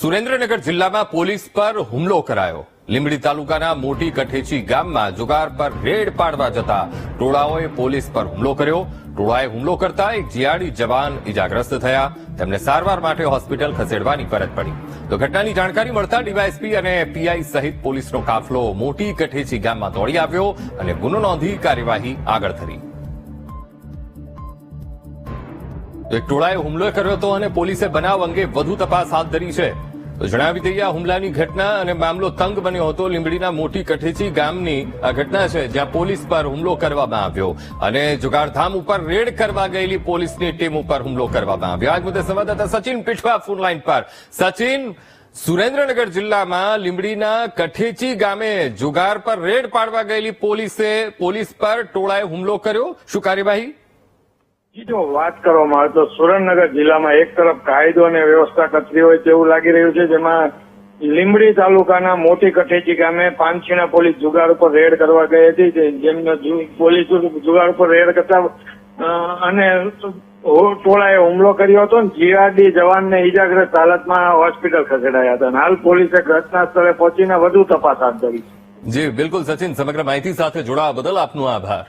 સુરેન્દ્રનગર જિલ્લામાં પોલીસ પર હુમલો કરાયો. લીંબડી તાલુકાના મોટી કઠેચી ગામમાં જુગાર પર રેડ પાડવા જતા ટોળાઓએ પોલીસ પર હુમલો કર્યો. ટોળાએ હુમલો કરતા એક જીઆડી જવાન ઇજાગ્રસ્ત થયા. તેમને સારવાર માટે હોસ્પિટલ ખસેડવાની ફરજ પડી. તો ઘટનાની જાણકારી મળતા ડીવાયએસપી અને પીઆઈ સહિત પોલીસનો કાફલો મોટી કઠેચી ગામમાં દોડી આવ્યો અને ગુનો નોંધી કાર્યવાહી આગળ ધરી. એક ટોળાએ હુમલો કર્યો હતો અને પોલીસે બનાવ અંગે વધુ તપાસ હાથ ધરી છે. જણાવી દઈએ, આ હુમલાની ઘટના અને મામલો તંગ બન્યો હતો લીંબડીના મોટી કઠેચી ગામની. આ ઘટના છે જ્યાં પોલીસ પર હુમલો કરવામાં આવ્યો અને જુગારધામ ઉપર રેડ કરવા ગયેલી પોલીસની ટીમ ઉપર હુમલો કરવામાં આવ્યો. આજ મુદ્દે સંવાદદાતા સચિન પીઠવા ફોનલાઈન પર. સચિન, સુરેન્દ્રનગર જિલ્લામાં લીંબડીના કઠેચી ગામે જુગાર પર રેડ પાડવા ગયેલી પોલીસે પોલીસ પર ટોળાએ હુમલો કર્યો. શું કાર્યવાહી? જી વાત કરવામાં આવે તો સુરેન્દ્રનગર જિલ્લામાં એક તરફ કાયદો અને વ્યવસ્થા કથરી હોય તેવું લાગી રહ્યું છે, જેમાં લીંબડી તાલુકાના મોટી કઠેચી ગામે પાનછીણા પોલીસ જુગાર ઉપર રેડ કરવા ગઈ હતી જેમને પોલીસ જુગાર ઉપર રેડ કરતા અને ટોળાએ હુમલો કર્યો હતો ને જીઆરડી જવાનને ઈજાગ્રસ્ત હાલતમાં હોસ્પિટલ ખસેડાયા હતા. હાલ પોલીસે ઘટના સ્થળે પહોંચીને વધુ તપાસ હાથ ધરી જી, બિલકુલ સચિન, સમગ્ર માહિતી સાથે જોડાવા બદલ આપનો આભાર.